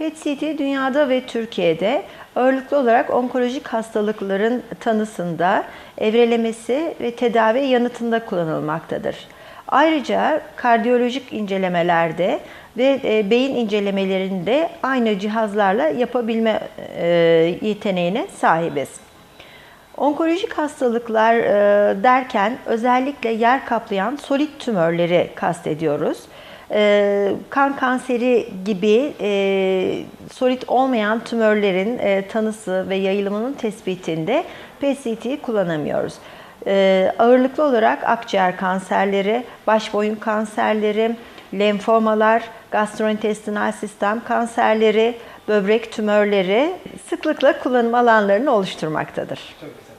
PET-CT dünyada ve Türkiye'de ağırlıklı olarak onkolojik hastalıkların tanısında, evrelemesi ve tedavi yanıtında kullanılmaktadır. Ayrıca kardiyolojik incelemelerde ve e, beyin incelemelerinde aynı cihazlarla yapabilme e, yeteneğine sahibiz. Onkolojik hastalıklar e, derken özellikle yer kaplayan solit tümörleri kastediyoruz. E, kan kanseri gibi e, solit olmayan tümörlerin e, tanısı ve yayılımının tespitinde PET-CT'yi kullanamıyoruz. E, ağırlıklı olarak akciğer kanserleri, baş boyun kanserleri, lenfomalar, gastrointestinal sistem kanserleri, böbrek tümörleri sıklıkla kullanım alanlarını oluşturmaktadır. Çok.